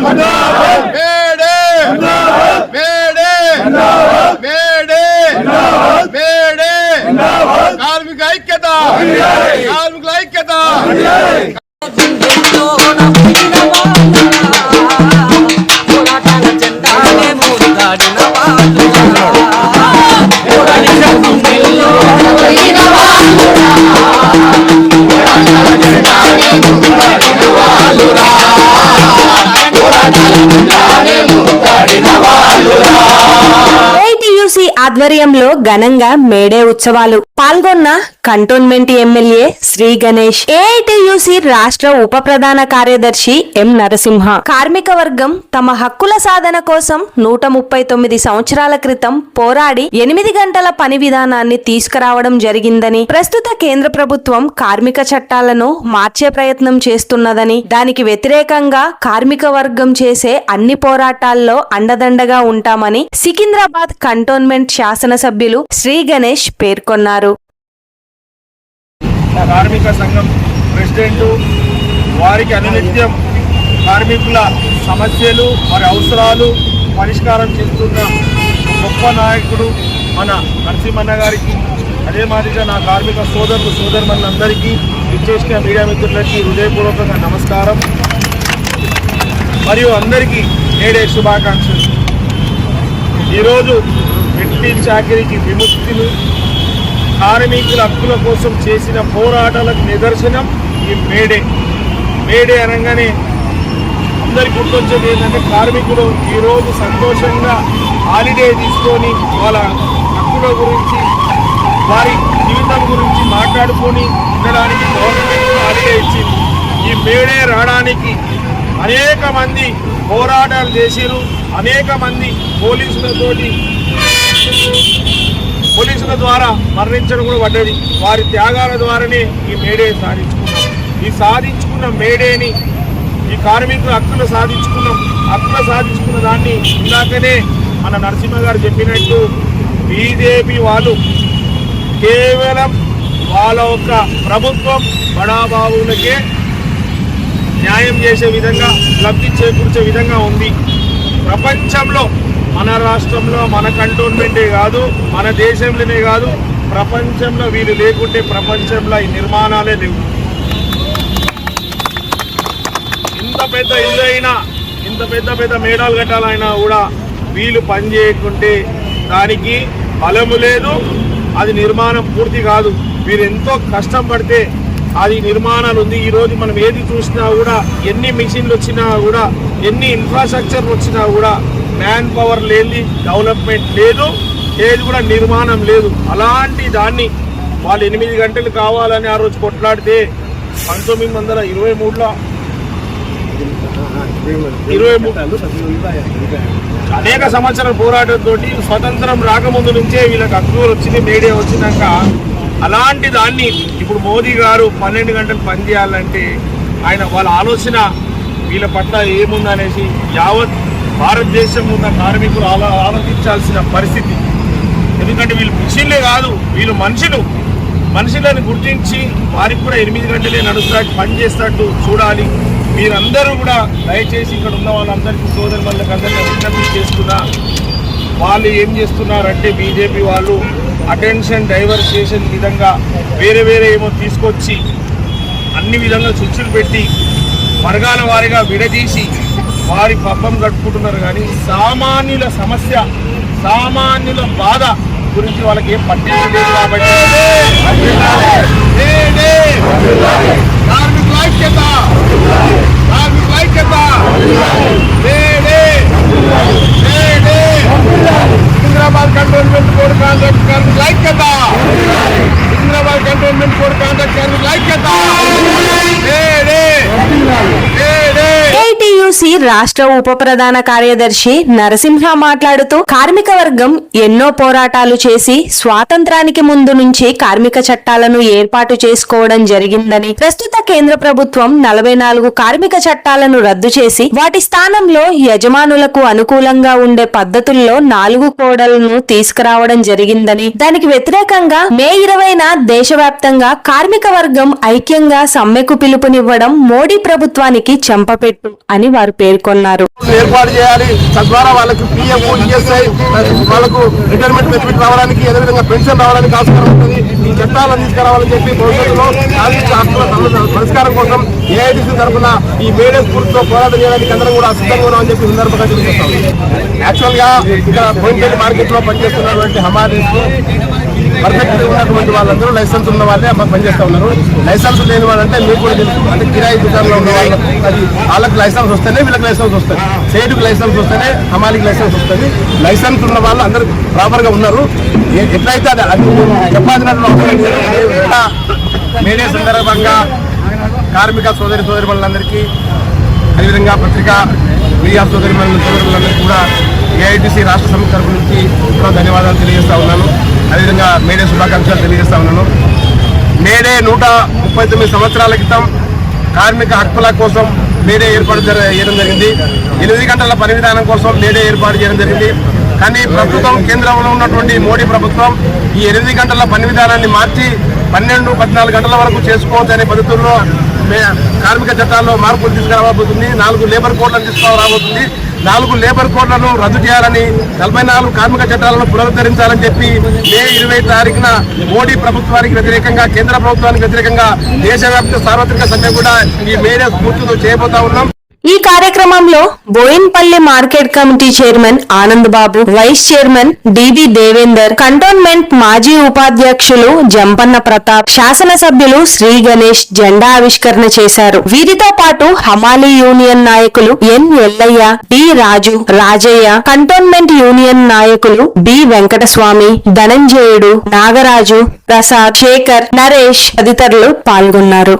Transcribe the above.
May Day May Day May Day May Day కార్మిక ఐక్యత కార్మికుల ఐక్యత ఏఐటియుసి ఆధ్వర్యంలో ఘనంగా మేడే ఉత్సవాలు. పాల్గొన్న cantonment MLA Shri Ganesh AITUC రాష్ట్ర ఉప ప్రధాన కార్యదర్శి ఎం నరసింహ. కార్మిక వర్గం తమ హక్కుల సాధన కోసం నూట ముప్పై తొమ్మిది సంవత్సరాల క్రితం పోరాడి ఎనిమిది గంటల పని విధానాన్ని తీసుకురావడం జరిగిందని ప్రస్తుత కేంద్ర ప్రభుత్వం కార్మిక చట్టాలను మార్చే ప్రయత్నం చేస్తున్నదని దానికి వ్యతిరేకంగా కార్మిక వర్గం చేసే అన్ని పోరాటాల్లో అండదండగా ఉంటామని సికింద్రాబాద్ కంటోన్మెంట్ శాసనసభ్యులు శ్రీ గణేష్ పేర్కొన్నారు. కార్మిక సంఘం ప్రెసిడెంట్ వారికి అనునిత్యం కార్మికుల సమస్యలు వారి అవసరాలు పరిష్కారం చేస్తున్న గొప్ప నాయకుడు మన నరసింహన్న గారికి అదే మాదిరిగా నా కార్మిక సోదరులు సోదరులందరికీ విచ్చేసిన మీడియా మిత్రులకి హృదయపూర్వకంగా నమస్కారం. మరియు అందరికీ నేడే శుభాకాంక్షలు. ఈరోజు వెట్టి చాకరీకి విముక్తులు కార్మికుల హక్కుల కోసం చేసిన పోరాటాలకు నిదర్శనం ఈ మేడే. మేడే అనగానే అందరికి గుర్తొచ్చేది ఏంటంటే కార్మికులు ఈరోజు సంతోషంగా హాలిడే తీసుకొని వాళ్ళ హక్కుల గురించి వారి జీవితం గురించి మాట్లాడుకొని ఉండడానికి గవర్నమెంట్ హాలిడే ఇచ్చింది. ఈ మేడే రావడానికి అనేక మంది పోరాటాలు చేసిరు అనేక మంది పోలీసులతోటి పోలీసుల ద్వారా మరణించడం కూడా పడ్డది. వారి త్యాగాల ద్వారానే ఈ మేడే సాధించుకున్నాం. ఈ సాధించుకున్న మేడేని ఈ కార్మికుల హక్కులు సాధించుకున్నాం. హక్కులు సాధించుకున్న దాన్ని ఇందాకనే మన నరసింహ గారు చెప్పినట్టు బీజేపీ వాళ్ళు కేవలం వాళ్ళ యొక్క ప్రభుత్వం బడాబాబులకే న్యాయం చేసే విధంగా లబ్ధి చేకూర్చే విధంగా ఉంది. ప్రపంచంలో మన రాష్ట్రంలో మన కంటోన్మెంటే కాదు మన దేశంలోనే కాదు ప్రపంచంలో వీళ్ళు లేకుంటే ప్రపంచంలో ఈ నిర్మాణాలే లేవు. ఇంత పెద్ద ఇల్లు అయినా ఇంత పెద్ద పెద్ద మేడాలు కట్టాలైనా కూడా వీళ్ళు పని చేయకుంటే దానికి బలము లేదు అది నిర్మాణం పూర్తి కాదు. వీరు ఎంతో కష్టం పడితే అది నిర్మాణాలు ఉంది. ఈరోజు మనం ఏది చూసినా కూడా ఎన్ని మిషన్లు వచ్చినా కూడా ఎన్ని ఇన్ఫ్రాస్ట్రక్చర్ వచ్చినా కూడా మ్యాన్ పవర్ లేని డెవలప్మెంట్ లేదు ఏది కూడా నిర్మాణం లేదు. అలాంటి దాన్ని వాళ్ళు ఎనిమిది గంటలు కావాలని ఆ రోజు కొట్లాడితే పంతొమ్మిది వందల ఇరవై మూడులో ఇరవై మూడు అనేక సంవత్సరాల పోరాటంతో స్వతంత్రం రాకముందు నుంచే వీళ్ళకి అక్టోబర్ వచ్చింది మీడియా వచ్చినాక అలాంటి దాన్ని ఇప్పుడు మోదీ గారు పన్నెండు గంటలు పనిచేయాలంటే ఆయన వాళ్ళ ఆలోచన వీళ్ళ పట్ల ఏముందనేసి యావత్ భారతదేశం ఉన్న కార్మికులు ఆలో ఆలోచించాల్సిన పరిస్థితి. ఎందుకంటే వీళ్ళు మిషన్లే కాదు వీళ్ళు మనుషులు. మనుషులను గుర్తించి వారికి కూడా ఎనిమిది గంటలే నడుస్తాడు పని చేస్తాడు చూడాలి. మీరందరూ కూడా దయచేసి ఇక్కడ ఉన్న వాళ్ళందరికీ సోదరు వాళ్ళకి అందరికీ విజ్ఞప్తి చేస్తున్నా వాళ్ళు ఏం చేస్తున్నారంటే బీజేపీ వాళ్ళు అటెన్షన్ డైవర్ట్ చేసే విధంగా వేరే వేరే ఏమో తీసుకొచ్చి అన్ని విధంగా చుచ్చులు పెట్టి వర్గాల వారిగా విడదీసి వారి పబ్బం గడుపుకుంటున్నారు కానీ సామాన్యుల సమస్య సామాన్యుల బాధ గురించి వాళ్ళకి ఏం పట్టించలేదు కాబట్టి మేడే! కార్మికుల ఐక్యత కార్మికుల ఐక్యత సికింద్రాబాద్ కంటోన్మెంట్ కోడ్ కాంట్రాక్ట్ కార్మికుల ఐక్యత సికింద్రాబాద్ కంటోన్మెంట్ కోడ్ కాంట్రాక్ట్ కార్మికుల ఐక్యత మేడే! మేడే! ఏఐటియుసి రాష్ట్ర ఉప ప్రధాన కార్యదర్శి నరసింహ మాట్లాడుతూ కార్మిక వర్గం ఎన్నో పోరాటాలు చేసి స్వాతంత్రానికి ముందు నుంచి కార్మిక చట్టాలను ఏర్పాటు చేసుకోవడం జరిగిందని ప్రస్తుత కేంద్ర ప్రభుత్వం నలభై నాలుగు కార్మిక చట్టాలను రద్దు చేసి వాటి స్థానంలో యజమానులకు అనుకూలంగా ఉండే పద్ధతుల్లో నాలుగు కోడలను తీసుకురావడం జరిగిందని దానికి వ్యతిరేకంగా మే ఇరవైన దేశవ్యాప్తంగా కార్మిక వర్గం ఐక్యంగా సమ్మెకు పిలుపునివ్వడం మోడీ ప్రభుత్వానికి చెంపపెట్టు అని వారు పేర్కొన్నారు. ఏర్పాటు చేయాలి. తద్వారా వాళ్ళకి పిఎఫ్ ఈఎస్ఐ వాళ్ళకు రిటైర్మెంట్ బెనిఫిట్ రావడానికి అదేవిధంగా పెన్షన్ రావడానికి ఆస్కారం ఉంటుంది. ఈ చట్టాలను తీసుకురావాలని చెప్పి భవిష్యత్తులో పరిష్కారం కోసం ఏఐటీసీ తరఫున ఈ మేడే స్ఫూర్తితో పోరాటం చేయడానికి అందరం కూడా సిద్ధంగా ఉన్నామని చెప్పి సందర్భంగా తెలియజేస్తాం. యాక్చువల్గా ఇక్కడ బోయినపల్లి మార్కెట్లో పనిచేస్తున్నటువంటి హమాలీస్ పర్ఫెక్ట్ ఉన్నటువంటి వాళ్ళందరూ లైసెన్స్ ఉన్న వాళ్ళే పనిచేస్తూ ఉన్నారు. లైసెన్స్ లేని వాళ్ళంటే మీకు కూడా తెలుసు. అంటే కిరాయి దుకాణంలో ఉన్న వాళ్ళు అది వాళ్ళకి లైసెన్స్ వస్తేనే వీళ్ళకి లైసెన్స్ వస్తుంది. సేటుకి లైసెన్స్ వస్తేనే హమాలికి లైసెన్స్ వస్తుంది. లైసెన్స్ ఉన్న వాళ్ళు అందరూ ప్రాపర్గా ఉన్నారు. ఎట్లయితే అది అది చెప్పాల్సిన మేడే సందర్భంగా కార్మిక సోదరి సోదరి అదేవిధంగా పత్రికా మీడియా సోదరి సోదరులందరికీ కూడా ఏఐటీసీ రాష్ట్ర సమితి తరపు నుంచి కూడా ధన్యవాదాలు తెలియజేస్తా ఉన్నాను. అదేవిధంగా మేడే శుభాకాంక్షలు తెలియజేస్తా ఉన్నాను. మేడే నూట ముప్పై తొమ్మిది సంవత్సరాల క్రితం కార్మిక హక్కుల కోసం మేడే ఏర్పాటు చేయడం జరిగింది. ఎనిమిది గంటల పని విధానం కోసం మేడే ఏర్పాటు చేయడం జరిగింది. కానీ ప్రస్తుతం కేంద్రంలో ఉన్నటువంటి మోడీ ప్రభుత్వం ఈ ఎనిమిది గంటల పని విధానాన్ని మార్చి పన్నెండు పద్నాలుగు గంటల వరకు చేసుకోవచ్చనే పద్ధతుల్లో మే- కార్మిక చట్టాల్లో మార్పులు తీసుకురాబోతుంది. నాలుగు లేబర్ కోడ్లను తీసుకురాబోతుంది. నాలుగు లేబర్ కోడ్లను రద్దు చేయాలని నలభై నాలుగు కార్మిక చట్టాలను పునరుద్ధరించాలని చెప్పి మే ఇరవై తారీఖున మోడీ ప్రభుత్వానికి వ్యతిరేకంగా కేంద్ర ప్రభుత్వానికి వ్యతిరేకంగా దేశవ్యాప్త సార్వత్రిక సమ్మె కూడా ఈ మేడే స్ఫూర్తితో చేయబోతా ఉన్నాం. ఈ కార్యక్రమంలో Bowenpally market committee chairman Anand Babu vice chairman DB Devender cantonment మాజీ ఉపాధ్యక్షులు జంపన్న ప్రతాప్ శాసనసభ్యులు శ్రీ గణేష్ జెండా ఆవిష్కరణ చేశారు. వీరితో పాటు హమాలీ యూనియన్ నాయకులు N Ellaiah D Raju Rajaiah cantonment union నాయకులు బి వెంకటస్వామి ధనంజయుడు నాగరాజు ప్రసాద్ శేఖర్ నరేష్ తదితరులు పాల్గొన్నారు.